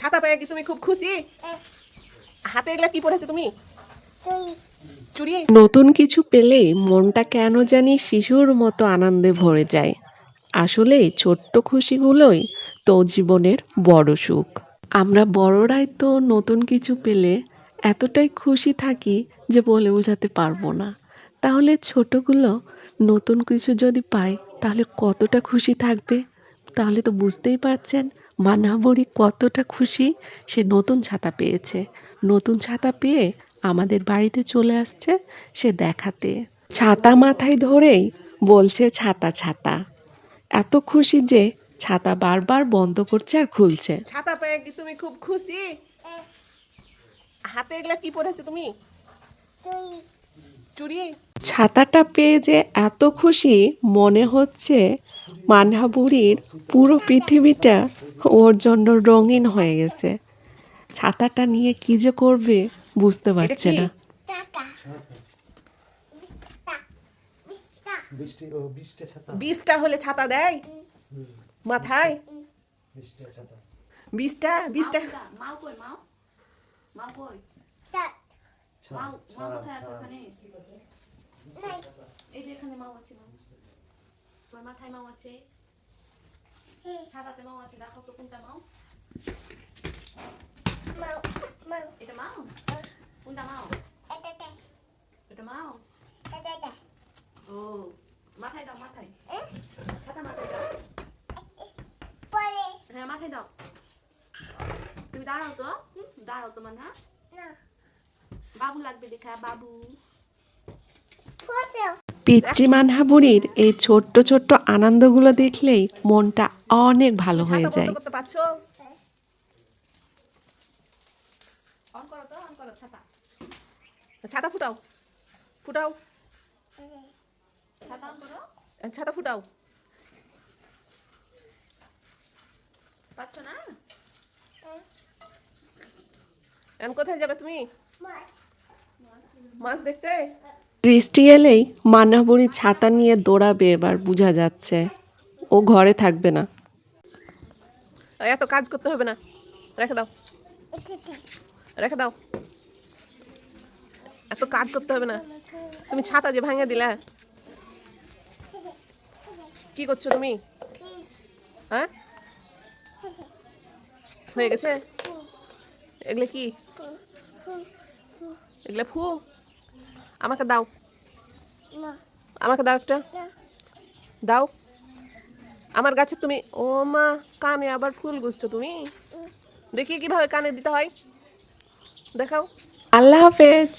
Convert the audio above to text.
ছাতা পেয়ে কি তুমি খুব খুশি? হাতে এগুলা কি পড়েছো তুমি? নতুন কিছু পেলেই মনটা কেন জানি শিশুর মতো আনন্দে ভরে যায়। আসলে ছোট্ট খুশিগুলোই তো জীবনের বড় সুখ। আমরা বড়রাই তো নতুন কিছু পেলে এতটাই খুশি থাকি যে বলে বোঝাতে পারব না। তাহলে ছোটগুলো নতুন কিছু যদি পায়, তাহলে কতটা খুশি থাকবে? তাহলে তো বুঝতেই পারছেন মানাবরী কতটা খুশি সে নতুন ছাতা পেয়েছে। নতুন ছাতা পেয়ে আমাদের বাড়িতে চলে আসছে সে দেখাতে। ছাতা মাথায় ধরেই বলছে ছাতা ছাতা। এত খুশি যে ছাতা বারবার বন্ধ করছে আর খুলছে। ছাতা পেয়ে কি তুমি খুব খুশি? হাতে এগুলা কি পড়েছো তুমি? চুড়ি। ছাতাটা পেয়ে যে এত খুশি মনে হচ্ছে মানহা বুড়ির পুরো পৃথিবীটা ওর জন্য রঙিন হয়ে গেছে। ছাতাটা নিয়ে কি যে করবে বুঝতে পারছে না। বৃষ্টি ও বৃষ্টি ছাতা। বিষটা হলে ছাতা দেয়? মাথায়? এই যে এখানে মাও আছে মাও মাথায় মাও আছে? ছাতাতে মাও আছে দেখো তো কোনটা মাও এটা মাও কোনটা মাও এটা মাও ও মাথায় দাও মাথায় ছাতা মাথায় দাও হ্যাঁ মাথায় দাও তুমি দাঁড়াও তো দাঁড়াও তো মানহা বাবু লাগবে দেখা বাবু পিচ্চি মানহা বুড়ির এই ছোট্ট ছোট্ট আনন্দগুলো দেখলেই মনটা অনেক ভালো হয়ে যায়। ছাতা ফুটাও ফুটাও। ছাতা ফুটাও। পাচ্ছ না? এখন কোথায় যাবে তুমি? মাছ দেখতে? বৃষ্টি এলেই মান্না বুড়ি ছাতা নিয়ে দৌড়াবে এবার, বোঝা যাচ্ছে। ও ঘরে থাকবে না। এত কাজ করতে হবে না। রেখে দাও। রেখে দাও। এত কাজ করতে হবে না। তুমি ছাতা যে ভাঙে দিলা কি করছ তুমি? হ্যাঁ? হয়ে গেছে? এগুলো কি? এগুলো ফু আমাকে দাও। আমাকে দাও একটা। দাও। আমার গাছে তুমি ও মা কানে আবার ফুল গুছছো তুমি? দেখি কীভাবে কানে দিতে হয়। দেখাও। আল্লাহ হাফেজ।